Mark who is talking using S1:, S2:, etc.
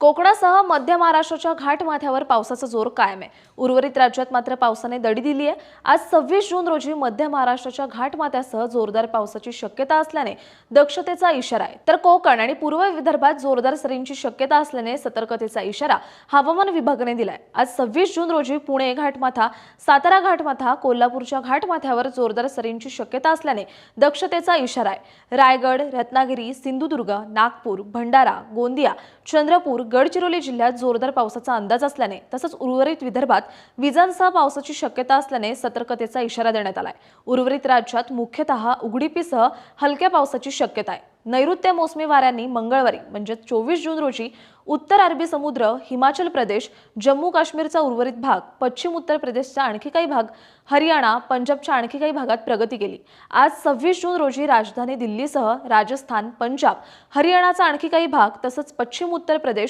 S1: कोकणासह मध्य महाराष्ट्राच्या घाटमाथ्यावर पावसाचा जोर कायम आहे. उर्वरित राज्यात मात्र पावसाने दडी दिली आहे. आज सव्वीस जून रोजी मध्य महाराष्ट्राच्या घाटमाथ्यासह जोरदार पावसाची शक्यता असल्याने दक्षतेचा इशारा आहे. तर कोकण आणि पूर्व विदर्भात जोरदार सरींची शक्यता असल्याने सतर्कतेचा इशारा हवामान विभागाने दिलाय. आज सव्वीस जून रोजी पुणे घाटमाथा सातारा घाटमाथा कोल्हापूरच्या घाटमाथ्यावर जोरदार सरींची शक्यता असल्याने दक्षतेचा इशारा आहे. रायगड रत्नागिरी सिंधुदुर्ग नागपूर भंडारा गोंदिया चंद्रपूर गडचिरोली जिल्ह्यात जोरदार पावसाचा अंदाज असल्याने तसंच उर्वरित विदर्भात विजांसह पावसाची शक्यता असल्याने सतर्कतेचा इशारा देण्यात आलाय. उर्वरित राज्यात मुख्यतः उघडीपीसह हलक्या पावसाची शक्यता आहे. नैऋत्य मोसमी वाऱ्यांनी मंगळवारी म्हणजे चोवीस जून रोजी उत्तर अरबी समुद्र हिमाचल प्रदेश जम्मू काश्मीरचा उर्वरित भाग पश्चिम उत्तर प्रदेशचा आणखी काही भाग हरियाणा पंजाबच्या आणखी काही भागात प्रगती केली. आज सव्वीस जून रोजी राजधानी दिल्लीसह राजस्थान पंजाब हरियाणाचा आणखी काही भाग तसंच पश्चिम उत्तर प्रदेश